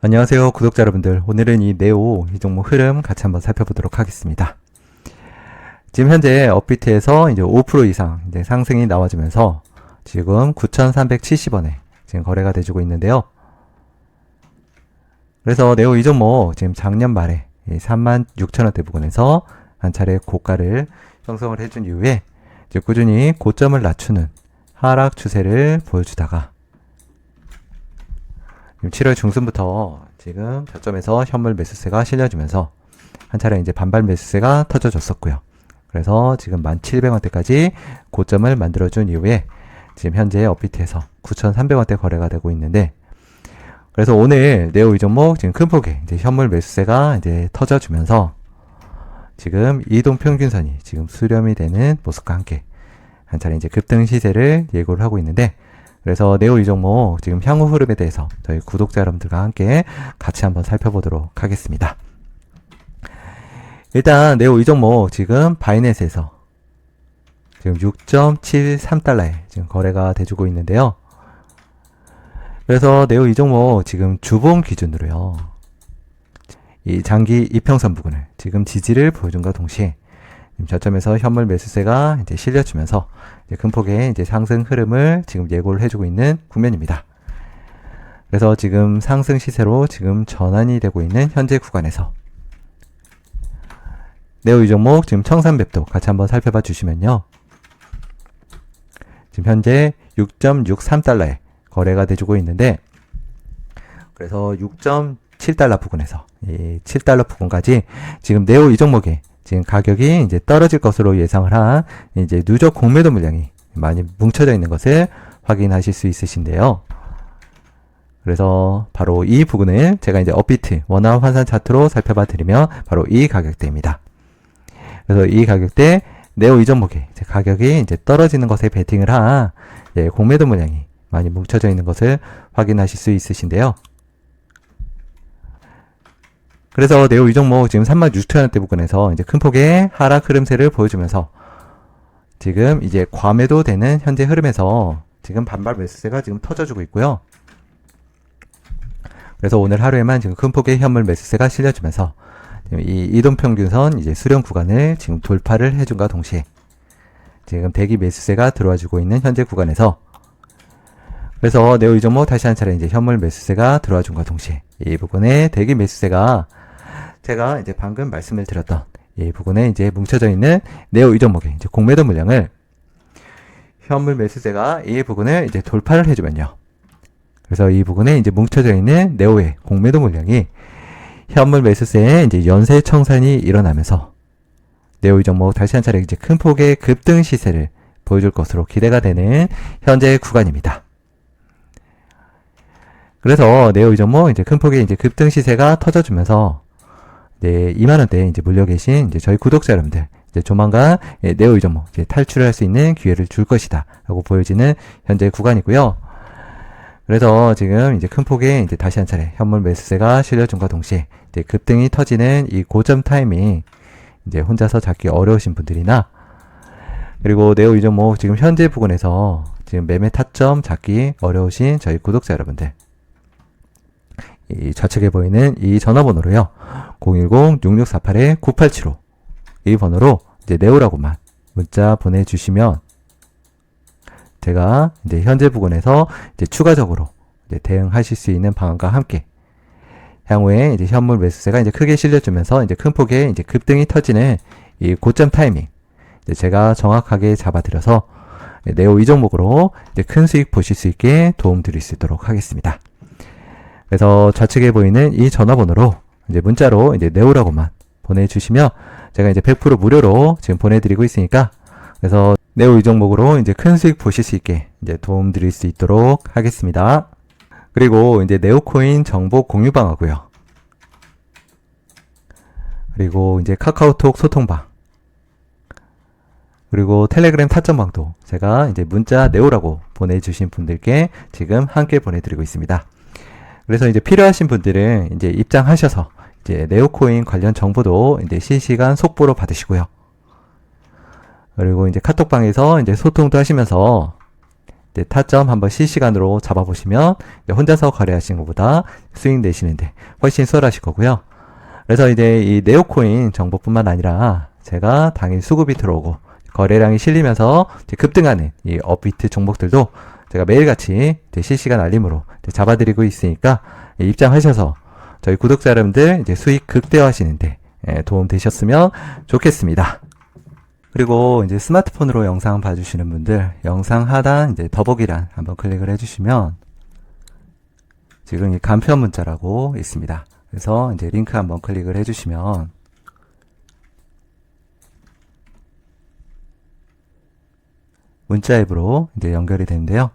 안녕하세요 구독자 여러분들. 오늘은 이 네오 이 종목 흐름 같이 한번 살펴보도록 하겠습니다. 지금 현재 업비트에서 이제 5% 이상 이제 상승이 나와주면서 지금 9,370원에 지금 거래가 돼주고 있는데요. 그래서 네오 이 종목 지금 작년 말에 36,000원대 부근에서 한 차례 고가를 형성을 해준 이후에 이제 꾸준히 고점을 낮추는 하락 추세를 보여주다가 지금 7월 중순부터 지금 저점에서 현물 매수세가 실려주면서 한 차례 이제 반발 매수세가 터져줬었고요. 그래서 지금 1,700원대까지 고점을 만들어준 이후에 지금 현재 업비트에서 9,300원대 거래가 되고 있는데 그래서 오늘 네오 이 종목 지금 큰 폭의 이제 현물 매수세가 이제 터져주면서 지금 이동 평균선이 지금 수렴이 되는 모습과 함께 한 차례 이제 급등 시세를 예고를 하고 있는데 그래서 네오 이 종목 지금 향후 흐름에 대해서 저희 구독자 여러분들과 함께 같이 한번 살펴보도록 하겠습니다. 일단 네오 이 종목 지금 바이넷에서 지금 6.73달러에 지금 거래가 돼주고 있는데요. 그래서 네오 이 종목 지금 주봉 기준으로요. 이 장기 이평선 부근을 지금 지지를 보여준과 동시에 저점에서 현물 매수세가 이제 실려주면서 이제 큰 폭의 이제 상승 흐름을 지금 예고를 해주고 있는 국면입니다. 그래서 지금 상승 시세로 지금 전환이 되고 있는 현재 구간에서 네오 이 종목 지금 청산맵도 같이 한번 살펴봐 주시면요. 지금 현재 6.63달러에 거래가 돼주고 있는데 그래서 6.7달러 부근에서 이 7달러 부근까지 지금 네오 이 종목에 지금 가격이 이제 떨어질 것으로 예상을 한 이제 누적 공매도 물량이 많이 뭉쳐져 있는 것을 확인하실 수 있으신데요. 그래서 바로 이 부분을 제가 이제 업비트 원화 환산 차트로 살펴봐 드리면 바로 이 가격대입니다. 그래서 이 가격대 네오 이전목의 가격이 이제 떨어지는 것에 베팅을 한 예, 공매도 물량이 많이 뭉쳐져 있는 것을 확인하실 수 있으신데요. 그래서 네오 이 종목 지금 36,000원대 부근에서 이제 큰 폭의 하락 흐름세를 보여주면서 지금 이제 과매도 되는 현재 흐름에서 지금 반발 매수세가 지금 터져주고 있고요. 그래서 오늘 하루에만 지금 큰 폭의 현물 매수세가 실려주면서 이 이동평균선 이제 수렴 구간을 지금 돌파를 해준과 동시에 지금 대기 매수세가 들어와주고 있는 현재 구간에서 그래서 네오 이 종목 다시 한 차례 이제 현물 매수세가 들어와준과 동시에 이 부분에 대기 매수세가 제가 이제 방금 말씀을 드렸던 이 부분에 이제 뭉쳐져 있는 네오 이 종목의 이제 공매도 물량을 현물 매수세가 이 부분을 이제 돌파를 해주면요. 그래서 이 부분에 이제 뭉쳐져 있는 네오의 공매도 물량이 현물 매수세에 이제 연쇄 청산이 일어나면서 네오 이 종목 다시 한 차례 이제 큰 폭의 급등 시세를 보여줄 것으로 기대가 되는 현재 구간입니다. 그래서 네오 이 종목 이제 큰 폭의 이제 급등 시세가 터져주면서 네, 2만 원대 이제 물려 계신 이제 저희 구독자 여러분들 이제 조만간 예, 네오 이 종목 이제 탈출을 할수 있는 기회를 줄 것이다라고 보여지는 현재 구간이고요. 그래서 지금 이제 큰 폭의 이제 다시 한 차례 현물 매수세가 실려준과 동시에 이제 급등이 터지는 이 고점 타이밍 이제 혼자서 잡기 어려우신 분들이나 그리고 네오 이 종목 지금 현재 부근에서 지금 매매 타점 잡기 어려우신 저희 구독자 여러분들 이 좌측에 보이는 이 전화번호로요. 010-6648-9875. 이 번호로 이제 네오라고만 문자 보내주시면 제가 이제 현재 부근에서 이제 추가적으로 이제 대응하실 수 있는 방안과 함께 향후에 이제 현물 매수세가 이제 크게 실려주면서 이제 큰 폭의 이제 급등이 터지는 이 고점 타이밍 제가 정확하게 잡아드려서 네오 이 종목으로 이제 큰 수익 보실 수 있게 도움 드릴 수 있도록 하겠습니다. 그래서 좌측에 보이는 이 전화번호로 이제 문자로 이제 네오라고만 보내주시면 제가 이제 100% 무료로 지금 보내드리고 있으니까 그래서 네오 이 종목으로 이제 큰 수익 보실 수 있게 이제 도움 드릴 수 있도록 하겠습니다. 그리고 이제 네오코인 정보 공유방 하고요. 그리고 이제 카카오톡 소통방. 그리고 텔레그램 타점방도 제가 이제 문자 네오라고 보내주신 분들께 지금 함께 보내드리고 있습니다. 그래서 이제 필요하신 분들은 이제 입장하셔서 이제 네오코인 관련 정보도 이제 실시간 속보로 받으시고요. 그리고 이제 카톡방에서 이제 소통도 하시면서 이제 타점 한번 실시간으로 잡아보시면 이제 혼자서 거래하시는 것보다 수익 내시는데 훨씬 수월하실 거고요. 그래서 이제 이 네오코인 정보뿐만 아니라 제가 당일 수급이 들어오고 거래량이 실리면서 이제 급등하는 이 업비트 종목들도 제가 매일같이 실시간 알림으로 잡아드리고 있으니까 예, 입장하셔서 저희 구독자 여러분들 이제 수익 극대화하시는데 예, 도움 되셨으면 좋겠습니다. 그리고 이제 스마트폰으로 영상 봐주시는 분들 영상 하단 이제 더보기란 한번 클릭을 해주시면 지금 이 간편 문자라고 있습니다. 그래서 이제 링크 한번 클릭을 해주시면 문자 앱으로 이제 연결이 되는데요.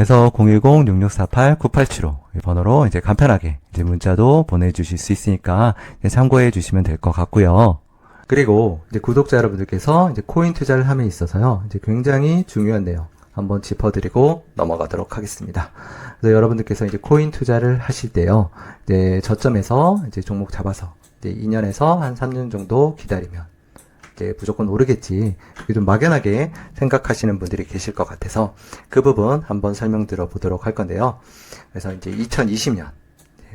그래서 010-6648-9875 이 번호로 이제 간편하게 이제 문자도 보내주실 수 있으니까 참고해 주시면 될 것 같고요. 그리고 이제 구독자 여러분들께서 이제 코인 투자를 함에 있어서요. 이제 굉장히 중요한 내용 한번 짚어드리고 넘어가도록 하겠습니다. 그래서 여러분들께서 이제 코인 투자를 하실 때요. 이제 저점에서 이제 종목 잡아서 이제 2년에서 한 3년 정도 기다리면 이제 무조건 오르겠지. 이게 좀 막연하게 생각하시는 분들이 계실 것 같아서 그 부분 한번 설명 들어보도록 할 건데요. 그래서 이제 2020년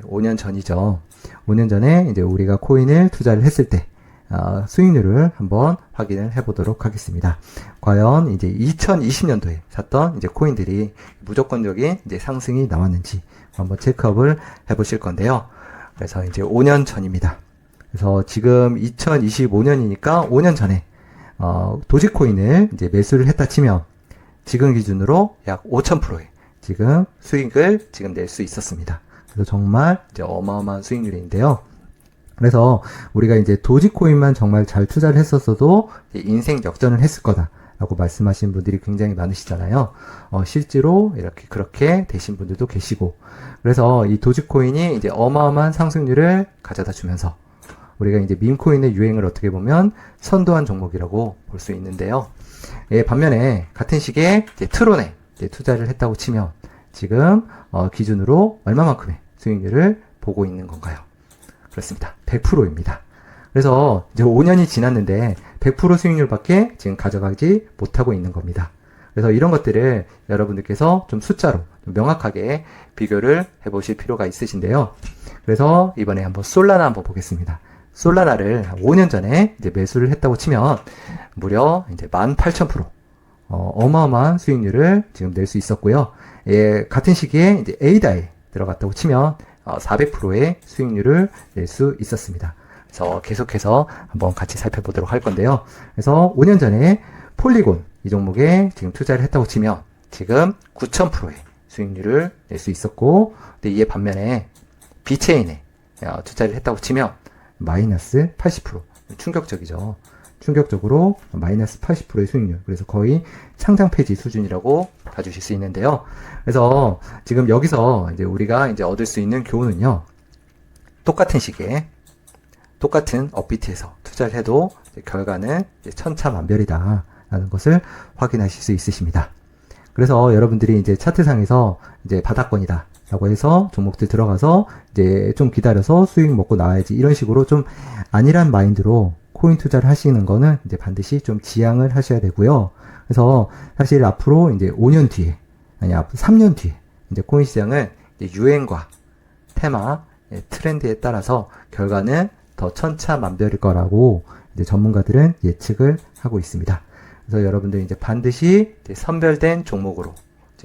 5년 전이죠. 5년 전에 이제 우리가 코인을 투자를 했을 때 어, 수익률을 한번 확인을 해보도록 하겠습니다. 과연 이제 2020년도에 샀던 이제 코인들이 무조건적인 이제 상승이 나왔는지 한번 체크업을 해보실 건데요. 그래서 이제 5년 전입니다. 그래서 지금 2025년이니까 5년 전에 어, 도지코인을 이제 매수를 했다 치면 지금 기준으로 약 5,000%의 지금 수익을 지금 낼 수 있었습니다. 그래서 정말 이제 어마어마한 수익률인데요. 그래서 우리가 이제 도지코인만 정말 잘 투자를 했었어도 인생 역전을 했을 거다 라고 말씀하시는 분들이 굉장히 많으시잖아요. 어, 실제로 이렇게 그렇게 되신 분들도 계시고 그래서 이 도지코인이 이제 어마어마한 상승률을 가져다 주면서 우리가 이제 밈코인의 유행을 어떻게 보면 선도한 종목이라고 볼 수 있는데요. 예, 반면에 같은 시기에 트론에 투자를 했다고 치면 지금 어, 기준으로 얼마만큼의 수익률을 보고 있는 건가요? 그렇습니다. 100%입니다. 그래서 이제 5년이 지났는데 100% 수익률밖에 지금 가져가지 못하고 있는 겁니다. 그래서 이런 것들을 여러분들께서 좀 숫자로 좀 명확하게 비교를 해보실 필요가 있으신데요. 그래서 이번에 한번 솔라나 한번 보겠습니다. 솔라나를 5년 전에 이제 매수를 했다고 치면 무려 이제 18,000% 어, 어마어마한 수익률을 지금 낼 수 있었고요. 예, 같은 시기에 이제 에이다에 들어갔다고 치면 어, 400%의 수익률을 낼 수 있었습니다. 그래서 계속해서 한번 같이 살펴보도록 할 건데요. 그래서 5년 전에 폴리곤 이 종목에 지금 투자를 했다고 치면 지금 9,000%의 수익률을 낼 수 있었고, 근데 이에 반면에 비체인에 어, 투자를 했다고 치면 마이너스 80% 충격적이죠. 충격적으로 마이너스 80%의 수익률. 그래서 거의 창장 폐지 수준이라고 봐주실 수 있는데요. 그래서 지금 여기서 이제 우리가 이제 얻을 수 있는 교훈은요. 똑같은 시기에 똑같은 업비트에서 투자를 해도 결과는 천차만별이다. 라는 것을 확인하실 수 있으십니다. 그래서 여러분들이 이제 차트상에서 이제 바닥권이다. 라고 해서 종목들 들어가서 이제 좀 기다려서 수익 먹고 나와야지 이런 식으로 좀 아니란 마인드로 코인 투자를 하시는 거는 이제 반드시 좀 지양을 하셔야 되고요. 그래서 사실 앞으로 이제 5년 뒤에 아니 앞으로 3년 뒤에 이제 코인 시장은 이제 유행과 테마, 예, 트렌드에 따라서 결과는 더 천차만별일 거라고 이제 전문가들은 예측을 하고 있습니다. 그래서 여러분들 이제 반드시 이제 선별된 종목으로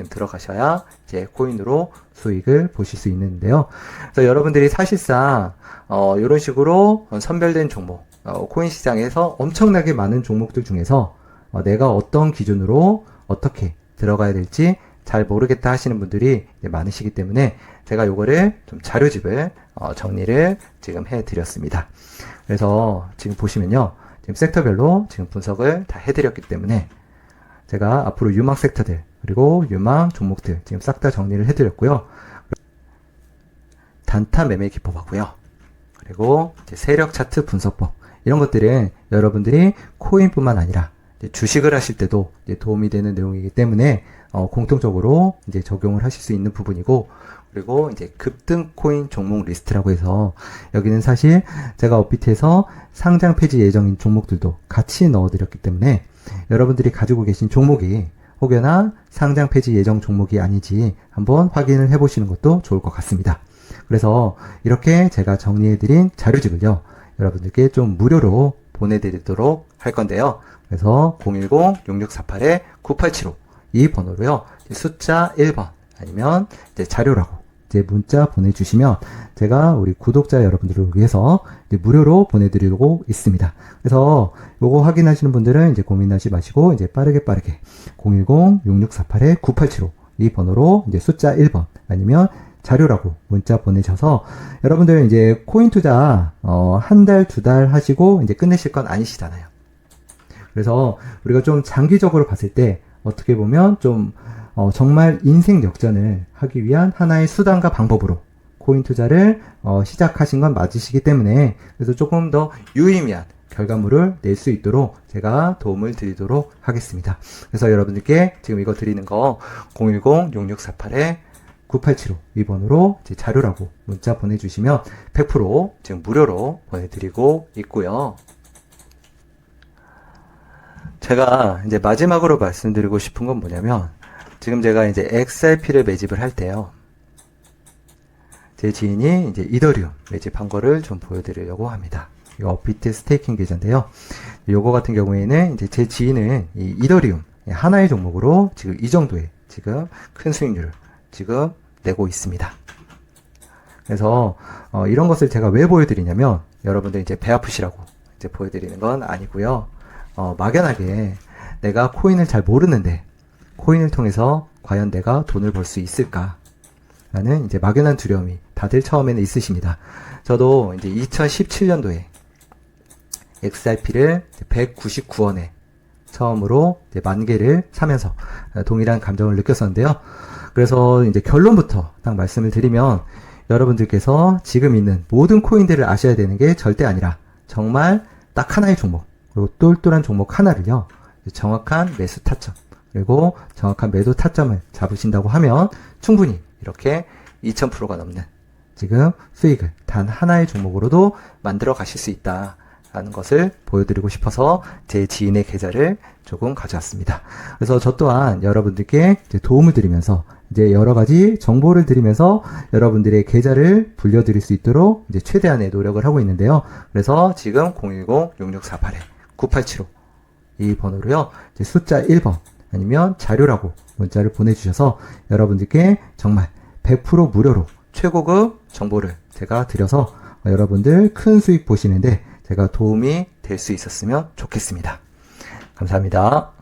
지금 들어가셔야 이제 코인으로 수익을 보실 수 있는데요. 그래서 여러분들이 사실상 어, 이런 식으로 선별된 종목, 어, 코인 시장에서 엄청나게 많은 종목들 중에서 어, 내가 어떤 기준으로 어떻게 들어가야 될지 잘 모르겠다 하시는 분들이 많으시기 때문에 제가 요거를 좀 자료집을 어, 정리를 지금 해드렸습니다. 그래서 지금 보시면요. 지금 섹터별로 지금 분석을 다 해드렸기 때문에 제가 앞으로 유망 섹터들 그리고 유망 종목들 지금 싹 다 정리를 해드렸고요. 단타 매매 기법하고요. 그리고 세력 차트 분석법 이런 것들은 여러분들이 코인뿐만 아니라 주식을 하실 때도 도움이 되는 내용이기 때문에 어, 공통적으로 이제 적용을 하실 수 있는 부분이고 그리고 이제 급등 코인 종목 리스트라고 해서 여기는 사실 제가 업비트에서 상장 폐지 예정인 종목들도 같이 넣어드렸기 때문에 여러분들이 가지고 계신 종목이 혹여나 상장 폐지 예정 종목이 아니지 한번 확인을 해보시는 것도 좋을 것 같습니다. 그래서 이렇게 제가 정리해드린 자료집을요, 여러분들께 좀 무료로 보내드리도록 할 건데요. 그래서 010-6648-9875 이 번호로요, 숫자 1번 아니면 이제 자료라고 이제 문자 보내주시면 제가 우리 구독자 여러분들을 위해서 무료로 보내드리고 있습니다. 그래서 요거 확인하시는 분들은 이제 고민하지 마시고 이제 빠르게 빠르게 010-6648-9875 이 번호로 이제 숫자 1번 아니면 자료라고 문자 보내셔서 여러분들 이제 코인 투자 어, 한 달, 두 달 하시고 이제 끝내실 건 아니시잖아요. 그래서 우리가 좀 장기적으로 봤을 때 어떻게 보면 좀 어, 정말 인생 역전을 하기 위한 하나의 수단과 방법으로 코인 투자를 어, 시작하신 건 맞으시기 때문에 그래서 조금 더 유의미한 결과물을 낼 수 있도록 제가 도움을 드리도록 하겠습니다. 그래서 여러분들께 지금 이거 드리는 거 010-6648-9875이 번호로 이제 자료라고 문자 보내주시면 100% 지금 무료로 보내드리고 있고요. 제가 이제 마지막으로 말씀드리고 싶은 건 뭐냐면 지금 제가 이제 XRP를 매집을 할 때요. 제 지인이 이제 이더리움 매집한 거를 좀 보여드리려고 합니다. 이 업비트 스테이킹 계좌인데요. 요거 같은 경우에는 이제 제 지인은 이 이더리움 하나의 종목으로 지금 이 정도의 지금 큰 수익률을 지금 내고 있습니다. 그래서 어, 이런 것을 제가 왜 보여드리냐면 여러분들 이제 배 아프시라고 이제 보여드리는 건 아니고요. 어, 막연하게 내가 코인을 잘 모르는데 코인을 통해서 과연 내가 돈을 벌 수 있을까? 라는 이제 막연한 두려움이 다들 처음에는 있으십니다. 저도 이제 2017년도에 XRP를 199원에 처음으로 만 개를 사면서 동일한 감정을 느꼈었는데요. 그래서 이제 결론부터 딱 말씀을 드리면 여러분들께서 지금 있는 모든 코인들을 아셔야 되는 게 절대 아니라 정말 딱 하나의 종목 그리고 똘똘한 종목 하나를요 정확한 매수 타점 그리고 정확한 매도 타점을 잡으신다고 하면 충분히 이렇게 2000%가 넘는 지금 수익을 단 하나의 종목으로도 만들어 가실 수 있다. 라는 것을 보여드리고 싶어서 제 지인의 계좌를 조금 가져왔습니다. 그래서 저 또한 여러분들께 도움을 드리면서 이제 여러 가지 정보를 드리면서 여러분들의 계좌를 불려드릴 수 있도록 이제 최대한의 노력을 하고 있는데요. 그래서 지금 010-6648-9875 이 번호로요. 숫자 1번 아니면 자료라고 문자를 보내주셔서 여러분들께 정말 100% 무료로 최고급 정보를 제가 드려서 여러분들 큰 수익 보시는데 제가 도움이 될 수 있었으면 좋겠습니다. 감사합니다.